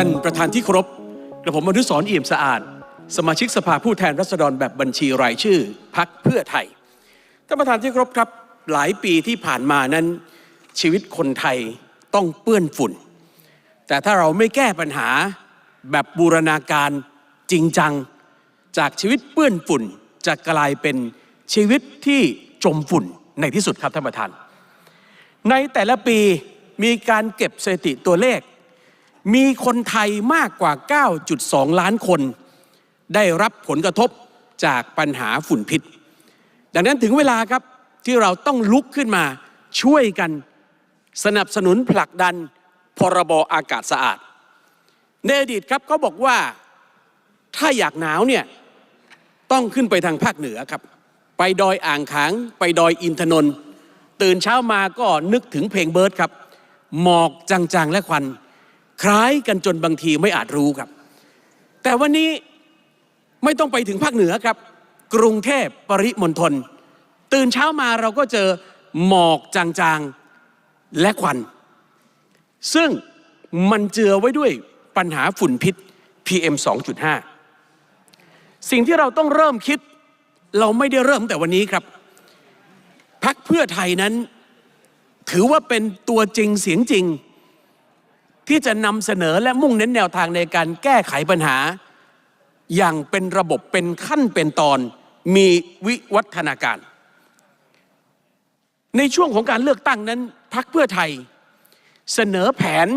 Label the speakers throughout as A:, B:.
A: ท่านประธานที่เคารพกระผมมนุสรเอี่ยมสะอาด สมาชิกสภาผู้แทนรัษฎรแบบบัญชีรายชื่อพักเพื่อไทย ท่านประธานที่เคารพครับ หลายปีที่ผ่านมานั้น ชีวิตคนไทยต้องเปื้อนฝุ่น แต่ถ้าเราไม่แก้ปัญหาแบบบูรณาการจริงจัง จากชีวิตเปื้อนฝุ่นจะกลายเป็นชีวิตที่จมฝุ่นในที่สุดครับท่านประธาน ในแต่ละปีมีการเก็บสถิติตัวเลข มีคนไทยมากกว่า 9.2 ล้านคน ได้รับผลกระทบจากปัญหาฝุ่นพิษ ดังนั้นถึงเวลาครับที่เราต้องลุกขึ้นมาช่วยกันสนับสนุนผลักดันพรบอากาศสะอาด ในอดีตครับเขาบอกว่าถ้าอยากหนาวเนี่ยต้องขึ้นไปทางภาคเหนือครับ ไปดอยอ่างขาง ไปดอยอินทนนท์ตื่นเช้ามาก็นึกถึงเพลงเบิร์ดครับ หมอกจางๆและควัน คล้ายกันจนบางทีไม่อาจรู้ครับ แต่วันนี้ไม่ต้องไปถึงภาคเหนือครับ กรุงเทพปริมณฑลตื่นเช้ามาเราก็เจอหมอกจางๆและควัน ซึ่งมันเจือไว้ด้วยปัญหาฝุ่นพิษ PM 2.5 สิ่งที่เราต้องเริ่มคิดเราไม่ได้เริ่มแต่วันนี้ครับพักเพื่อไทยนั้น ถือว่าเป็นตัวจริงเสียงจริง ที่จะนำเสนอและมุ่งเน้นแนวทางในการแก้ไขปัญหา อย่างเป็นระบบเป็นขั้นเป็นตอนมีวิวัฒนาการ ในช่วงของการเลือกตั้งนั้นพักเพื่อไทย เสนอแผน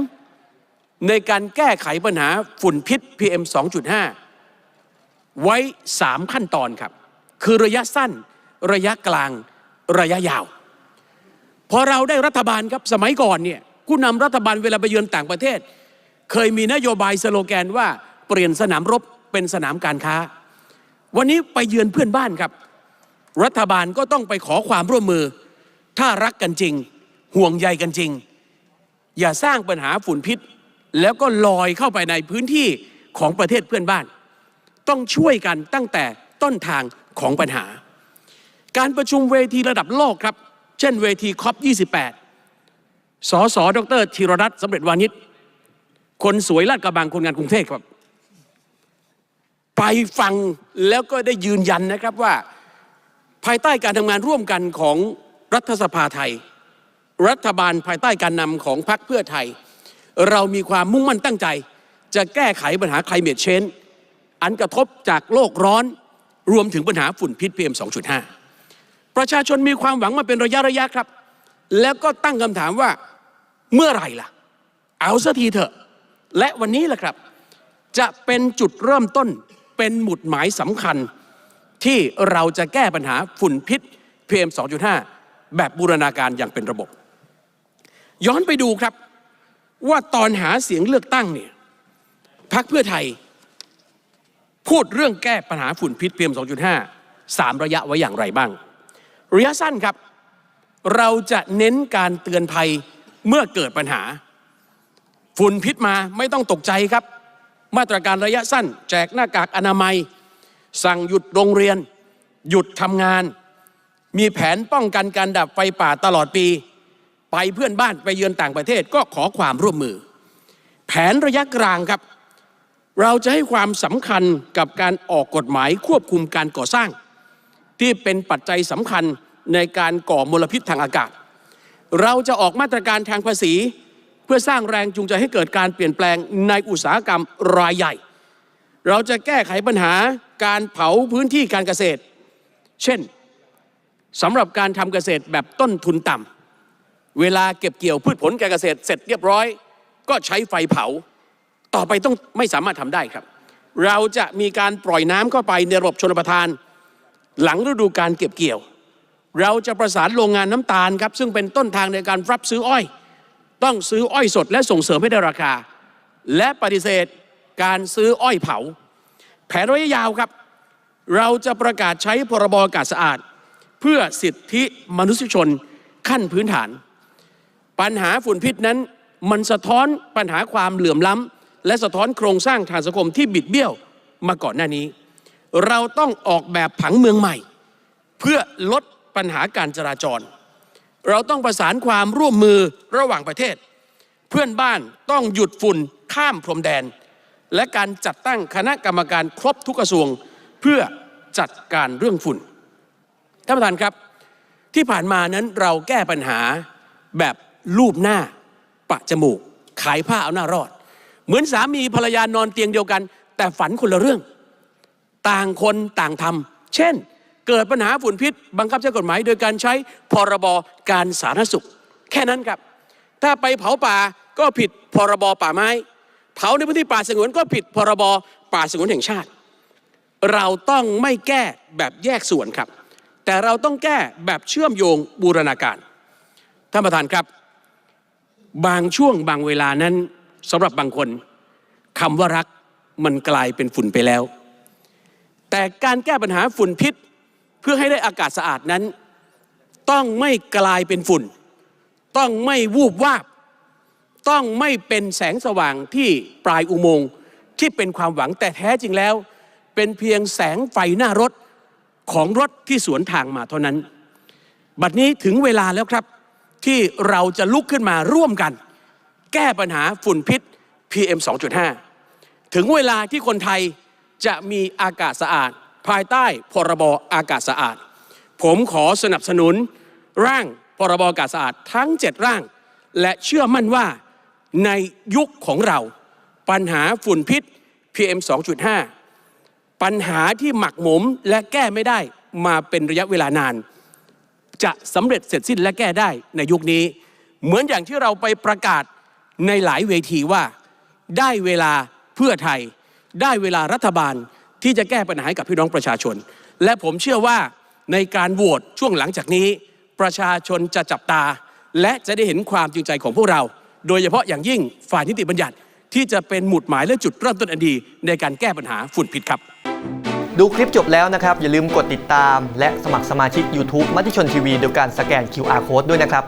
A: ในการแก้ไขปัญหาฝุ่นพิษ PM 2.5 ไว้ 3 ขั้นตอนครับ คือระยะสั้น ระยะกลาง ระยะยาว พอเราได้รัฐบาลครับสมัยก่อนเนี่ย ผู้นำรัฐบาลเวลาไปเยือนต่างประเทศ เคยมีนโยบายสโลแกนว่าเปลี่ยนสนามรบเป็นสนามการค้า วันนี้ไปเยือนเพื่อนบ้านครับ รัฐบาลก็ต้องไปขอความร่วมมือ ถ้ารักกันจริง ห่วงใยกันจริง อย่าสร้างปัญหาฝุ่นพิษ แล้วก็ลอยเข้าไปในพื้นที่ของประเทศเพื่อนบ้าน ต้องช่วยกันตั้งแต่ต้นทางของปัญหา การประชุมเวทีระดับโลกครับ เช่นเวทีคอป28 สสดรธีรรัตน์สำเร็จวานิชคนสวยลาดกระบังคนงานกรุงเทพครับ ไปฟังแล้วก็ได้ยืนยันนะครับว่า ภายใต้การทำงานร่วมกันของรัฐสภาไทย รัฐบาลภายใต้การนำของพรรคเพื่อไทย เรามีความมุ่งมั่นตั้งใจ จะแก้ไขปัญหา climate change อันกระทบจากโลกร้อนรวมถึงปัญหาฝุ่นพิษ PM 2.5 ประชาชนมีความหวังมาเป็นระยะระยะครับ แล้วก็ตั้งคำถามว่า เมื่อไหร่ล่ะ เอาสักทีเถอะ และวันนี้แหละครับ จะเป็นจุดเริ่มต้นเป็นหมุดหมายสำคัญ ที่เราจะแก้ปัญหาฝุ่นพิษ PM 2.5 แบบบูรณาการอย่างเป็นระบบ ย้อนไปดูครับว่าตอนหาเสียงเลือกตั้งเนี่ยพรรคเพื่อไทย พูดเรื่องแก้ปัญหาฝุ่นพิษ PM 2.5สามระยะไว้อย่างไรบ้าง ระยะสั้นครับ เราจะเน้นการเตือนภัย เมื่อเกิดปัญหา ฝุ่นพิษมาไม่ต้องตกใจครับ มาตรการระยะสั้น แจกหน้ากากอนามัย สั่งหยุดโรงเรียน หยุดทำงาน มีแผนป้องกันการดับไฟป่าตลอดปี ไปเพื่อนบ้านไปเยือนต่างประเทศก็ขอความร่วมมือ แผนระยะกลางครับ เราจะให้ความสำคัญกับการออกกฎหมายควบคุมการก่อสร้าง ที่เป็นปัจจัยสำคัญในการก่อมลพิษทางอากาศ เราจะออกมาตรการทางภาษี เพื่อสร้างแรงจูงใจให้เกิดการเปลี่ยนแปลงในอุตสาหกรรมรายใหญ่ เราจะแก้ไขปัญหาการเผาพื้นที่การเกษตร เช่นสำหรับการทำเกษตรแบบต้นทุนต่ำเวลาเก็บเกี่ยวพืชผลการเกษตรเสร็จเรียบร้อย ก็ใช้ไฟเผา ต่อไปต้องไม่สามารถทำได้ครับ เราจะมีการปล่อยน้ำเข้าไปในระบบชนประทาน หลังฤดูการเก็บเกี่ยว เราจะประสานโรงงานน้ำตาลครับซึ่งเป็นต้นทางในการรับซื้ออ้อย ต้องซื้ออ้อยสดและส่งเสริมให้ได้ราคา และปฏิเสธการซื้ออ้อยเผา แผนระยะยาวครับ เราจะประกาศใช้พรบอากาศสะอาด เพื่อสิทธิมนุษยชนขั้นพื้นฐาน ปัญหาฝุ่นพิษนั้นมันสะท้อนปัญหาความเหลื่อมล้ำและสะท้อนโครงสร้างทางสังคมที่บิดเบี้ยวมาก่อนหน้านี้ เราต้องออกแบบผังเมืองใหม่ เพื่อลด ปัญหาการจราจร เราต้องประสานความร่วมมือระหว่างประเทศ เพื่อนบ้านต้องหยุดฝุ่นข้ามพรมแดน และการจัดตั้งคณะกรรมการครบทุกกระทรวง เพื่อจัดการเรื่องฝุ่นท่านประธานครับ ที่ผ่านมานั้นเราแก้ปัญหาแบบรูปหน้าปะจมูก ขายผ้าเอาหน้ารอด เหมือนสามีภรรยานอนเตียงเดียวกัน แต่ฝันคนละเรื่อง ต่างคนต่างทำเช่น เกิดปัญหาฝุ่นพิษ บังคับใช้กฎหมาย โดยการใช้พรบการสาธารณสุข แค่นั้นครับ ถ้าไปเผาป่าก็ผิดพรบป่าไม้ เผาในพื้นที่ป่าสงวนก็ผิดพรบป่าสงวนแห่งชาติ เราต้องไม่แก้แบบแยกส่วนครับ แต่เราต้องแก้แบบเชื่อมโยงบูรณาการท่านประธานครับ บางช่วงบางเวลานั้นสำหรับบางคนคำว่ารักมันกลายเป็นฝุ่นไปแล้ว แต่การแก้ปัญหาฝุ่นพิษ เพื่อให้ได้อากาศสะอาดนั้น ต้องไม่กลายเป็นฝุ่น ต้องไม่วูบวาบ ต้องไม่เป็นแสงสว่างที่ปลายอุโมงค์ที่เป็นความหวังแต่แท้จริงแล้ว เป็นเพียงแสงไฟหน้ารถของรถที่สวนทางมาเท่านั้น บัดนี้ถึงเวลาแล้วครับ ที่เราจะลุกขึ้นมาร่วมกัน แก้ปัญหาฝุ่นพิษ PM 2.5 ถึงเวลาที่คนไทยจะมีอากาศสะอาด ภายใต้พรบอากาศสะอาด ผมขอสนับสนุนร่างพรบอากาศสะอาดทั้ง 7 ร่าง และเชื่อมั่นว่าในยุคของเรา ปัญหาฝุ่นพิษ PM 2.5 ปัญหาที่หมักหมมและแก้ไม่ได้มาเป็นระยะเวลานาน จะสำเร็จเสร็จสิ้นและแก้ได้ในยุคนี้ เหมือนอย่างที่เราไปประกาศในหลายเวทีว่า ได้เวลาเพื่อไทย ได้เวลารัฐบาล ที่จะแก้ปัญหาให้กับพี่น้องประชาชน และผมเชื่อว่าในการโหวตช่วงหลังจากนี้ ประชาชนจะจับตา และจะได้เห็นความจริงใจของพวกเรา โดยเฉพาะอย่างยิ่งฝ่ายนิติบัญญัติที่จะเป็นหมุดหมายและจุดเริ่มต้นอันดีในการแก้ปัญหาฝุ่นพิษครับ
B: ดูคลิปจบแล้วนะครับ อย่าลืมกดติดตาม และสมัครสมาชิก YouTube มติชนทีวีโดยการสแกน QR Code ด้วยนะครับ